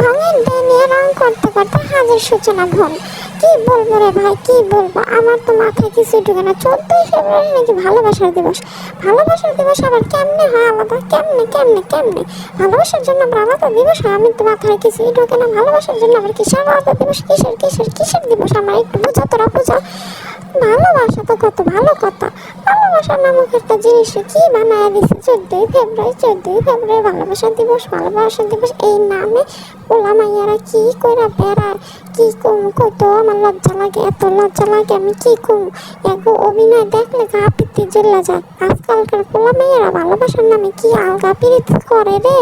ঢঙের day নিয়ে রং করতে করতে হাজির সূচনা ভন কি বলব রে ভাই, কি বলব? আমার তো মাথায় কিছু ঢুকে না। চোদ্দই ফেব্রুয়ারি নাকি ভালোবাসার দিবস। ভালোবাসার দিবস আবার কেমনে হয় আলাদা? কেমনে কেমনে কেমনে? ভালোবাসার জন্য আবার আলাদা দিবস হয়? আমি তো মাথায় কিছুই ঢোকে না। ভালোবাসার জন্য আবার কিসের আলাদা দিবস? কিসের কিসের কিসের দিবস? আমার একটু বোঝা তোরা বোঝা। ভালোবাসা তো কত ভালো কথা। ভালোবাসা নামক একটা জিনিস কি বানায় দিছে? চোদ্দই ফেব্রুয়ারি চোদ্দই ফেব্রুয়ারি ভালোবাসা দিবস ভালোবাসা দিবস, এই নামে ওলা মাইয়ারা কি করে বেড়ায়? কি কম? কত আমার লজ্জা লাগে, এত লজ্জা লাগে, আমি কি কম? এগো, অভিনয় দেখলে গা পিত্তি জ্বলা যায়। আজকালকার পোলা মেয়েরা ভালোবাসার নামে কি আলগা পিরিত করে রে?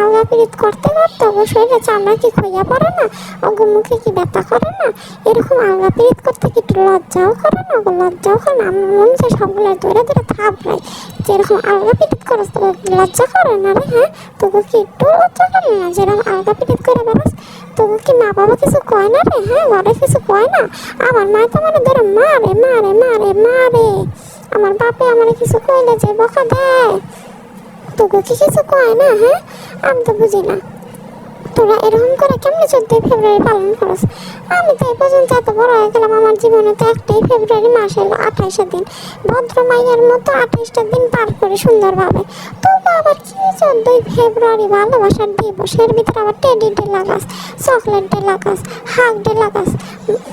আলগা পিরিত করতে করতে অবশ্যই রে চামড়া কি খইয়া পড়ে না? অগো, মুখে কি ব্যথা করে না? এরকম আলগা পিরিত করতে কি একটু লজ্জাও করে না? গো লজ্জাও করে না। আমার মন চায় সবগুলো ধরে ধরে থাপড়াই যেরকম আলগা পিরিত করস তোকে কি লজ্জা করে না রে হ্যাঁ? তোকে কি একটু লজ্জা করে না? যেরকম আলগা পিরিত করে বেড়াস কি মা বাবা কিছু কয় না রে? হ্যাঁ ঘরে কিছু কয় না। আমার মা তো মারে মারে মারে মারে। আমার বাপে আমার কিছু কইলে যে বকা দেয়। কি কিছু কয় না হ্যাঁ? আমি তো বুঝি না। তোরা এরকম করে কেমনে চোদ্দই ফেব্রুয়ারি পালন করস? আমি তো এই পর্যন্ত এত বড় হয়ে গেলাম, আমার জীবনে তো একটাই ফেব্রুয়ারি মাস এলো আঠাইশে দিন। ভদ্র মাইয়ের মতো আঠাইশটা দিন পার করে সুন্দরভাবে। তবু আবার কি চোদ্দই ফেব্রুয়ারি? ভালোবাসার দিবস এর ভিতরে আবার টেডি ডে লাগাস, চকলেট ডে লাগাস হাগ ডে লাগাস।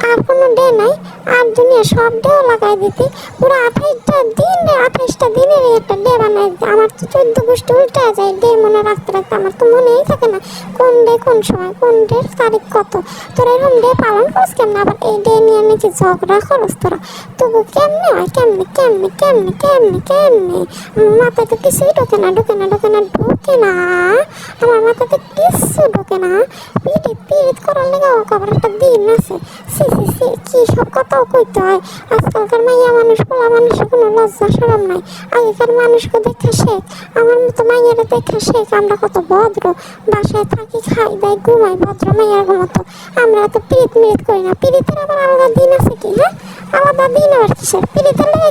আর কোনো ডে নাই, আর দুনিয়া সব ডেও লাগাই দিতি। পুরো আঠাইশটা দিন আঠাইশটা দিনের একটা ডে বানাই দিতি। আমার তো চোদ্দ গোষ্ঠী উল্টে যায়, ডে মনে রাখতে রাখতে আমার তো মনেই থাকে না, কোন ডে কোন সময়, কোন ডে তারিখ কত। তোরা এরকম ডে পালন করিস কেমন? আবার এই ডে নিয়ে নাকি ঝগড়া করস তোরা। তবু কেমনে হয়? কেমনে কেমনে কেমনে কেমনে কেমনে? মাথায় তো কিছুই ঢোকে না আমার ঢোকে না। পিড়িত পিড়িত করার লেগে ও একটা দিন আছে। সব কথাও কইতে হয়। আজকালকার মাইয়া মানুষ, পোলা মানুষের কোনো লজ্জা সরম নাই। আগেকার মানুষকে দেখা শেখ। আমার মতো মাইয়ারা দেখা শেখ। আমরা কত ভদ্র। বাসায় থাকি, খাই দাই ঘুমাই ভদ্র মাইয়ার মতো। আমরা এত পিরিত মিরিত করি না। পিরিতের আবার আলাদা দিন আছে কি হ্যাঁ? আলাদা দিন আবার কিসের কি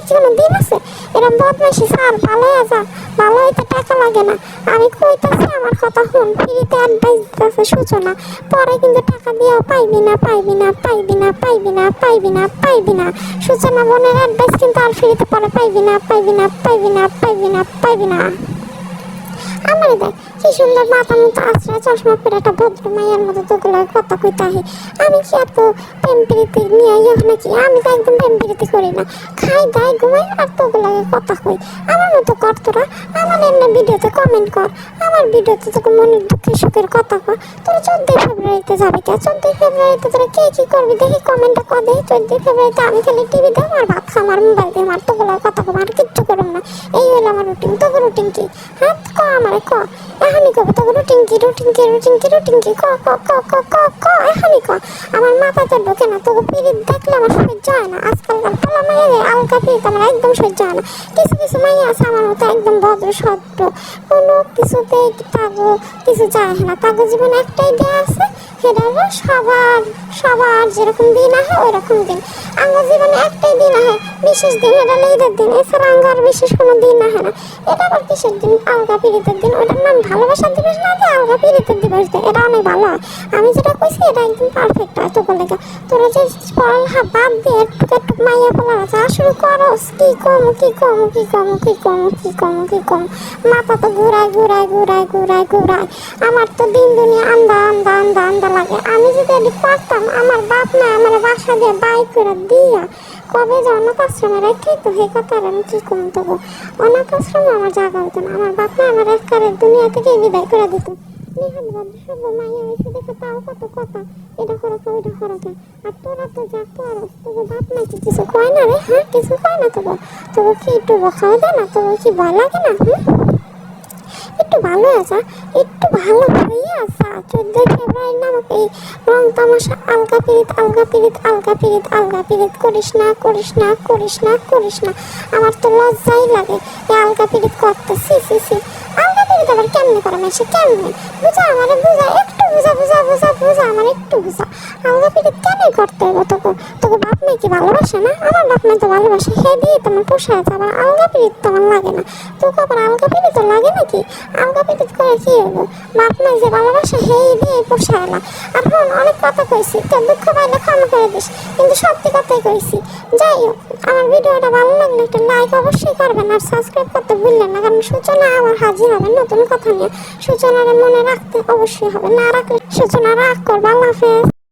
কোনো দিন আছে? এরকম বদমাইশি স্যার ভালো হয়ে যা, ভালো হইতে টাকা লাগে না। আমি কইতাছি আমার কথা শুন ফ্রিতে অ্যাডভাইস দিতেছে সূচনা। পরে কিন্তু টাকা দিয়েও পাইবি না পাইবি না পাইবি না পাইবি না পাইবি না পাইবি না। সূচনা বোনের অ্যাডভাইস কিন্তু আর ফ্রিতে পরে পাইবি না পাইবি না পাইবি না পাইবি না পাইবি না। আমার দেখ, কি সুন্দর মাথা মতো আশ্রয় চশমা পরে একটা ভদ্র মায়ের মতো তোগুলো কথা কইতে আমি কি এত প্রেম প্রীতি নিয়ে ইয়ে নাকি? আমি তো একদম প্রেম প্রীতি করি না। খাই, দাই, ঘুমাই আর তোগুলো কথা কই। আমার মতো কর তোরা, আমার এমনি ভিডিওতে কমেন্ট কর। আমার ভিডিওতে তোকে মনের দুঃখের সুখের কথা কর। তোরা চোদ্দই ফেব্রুয়ারিতে যাবি কে? চোদ্দই ফেব্রুয়ারিতে তোরা কে কি করবি? দেখি কমেন্টটা কর দেখি। চোদ্দই ফেব্রুয়ারিতে আমি খালি টিভি দেবো আর ভাত খাও আমার মোবাইল দিয়ে আমার তোগুলো কথা কম, আর কিচ্ছু করব না। এই আমার রুটিন তোকে রুটিন কি? হ্যাঁ ক আমারে ক। এখানি কবে, তোকে রুটিন কি রুটিন কি রুটিন কি রুটিন কি? ক ক ক ক ক ক এখানি ক। আমার মাথাতে ঢোকে না তোকে পিরিত দেখলে আমার সহ্য হয় না। আজকালকার পোলা মাইয়া আলকা পিরিত আমার একদম সহ্য হয় না। কিছু কিছু মাইয়া আছে আমার মতো একদম ভদ্র, সত্য। কোনো কিছুতে তাগো কিছু যায় না। তাগো জীবনে একটাই দেয়া আছে সেটা হলো সবার সবার যেরকম দিন আহে ওই রকম দিন। আমার জীবনে একটাই দিন আহে, বিশেষ দিন, এটা দিন। এছাড়া আর বিশেষ কোনো দিন আহে না। এটা আবার কিসের দিন? আলগা পিড়িতের দিন। ওটার নাম ভালোবাসার দিবস না আলগা পিড়িতের দিবস দেয় এটা অনেক ভালো। আমি যেটা কইছি, এটা একদম পারফেক্ট হয় তোরা যে বাদ দিয়ে মাইয়া পড়া যা শুরু করস, কি কম কি কম কি কম কি কম কি কম কি কম। মাথা তো ঘুরায় ঘুরায় ঘুরায় ঘুরায় ঘুরায়। আমার তো দিন দুনিয়া আন্দা আন্দা আন্দা আন্দা। লাগে। আমি যদি এটি পারতাম, আমার বাপ না আমার বাসা দিয়ে বাইক করে দিয়া কবে যে অনাথ আশ্রমে রেখে তো হে কথা আমি কি কম তবু? অনাথ আশ্রমে আমার জায়গা হতো না। আমার বাপ না আমার একবারে দুনিয়া থেকে বিদায় করে দিত। নেহাত ভদ্র সব কত কথা। এটা করো তো ওইটা করো তো আর তোরা তো যা করস তবু বাপ না কি কিছু কয় না রে হ্যাঁ? কিছু কয় না তবু? কি একটু বকাও দেয় না? তবু কি ভয় লাগে না একটু ভালো আসা একটু ভালো চোদ্দই ফেব্রুয়ারি নামক এই রং তামাশা, আলগা পিরিত আলগা পিরিত আলগা পিরিত আলগা পিরিত, করিস না করিস না করিস না করিস না। আমার তো লজ্জাই লাগে এই আলগা পিরিত করতে। সি সি সি পিরিত আবার কেমনে করে কেমনে? বুঝা আমারে, বুঝা, একটু বুঝা বুঝা বুঝা বুঝা, আমার একটু বুঝা। আলগা পিরিত কেন করতে হবে তোকে? তোকে বাপ মেয়ে কি ভালোবাসে না? আমার বাপ মেয়ে তো ভালোবাসে, হে দিয়ে তোমার পোষায় আছে, আবার আলগা পিরিত তো আমার লাগে না। তোকে আবার আলগা পিরিত লাগে নাকি? আলগা পিরিত করে কি হব বাপ মা যে ভালোবাসা হেই দিয়ে পোষায়লা আর হন, অনেক কথা কইছি, তো দুঃখ পাইলে ক্ষমা করে দিস, কিন্তু সত্যি কথাই কইছি। যাই হোক, আমার ভিডিওটা ভালো লাগলে একটা করবেন আর সাবস্ক্রাইব করতে ভুললেন না, কারণ সূচনা আবার হাজির হবে, নতুন কথা নিয়ে। সূচনার মনে রাখতে অবশ্যই হবে, না রাখলে সূচনা রাখ করব, আল্লাহ হাফেজ।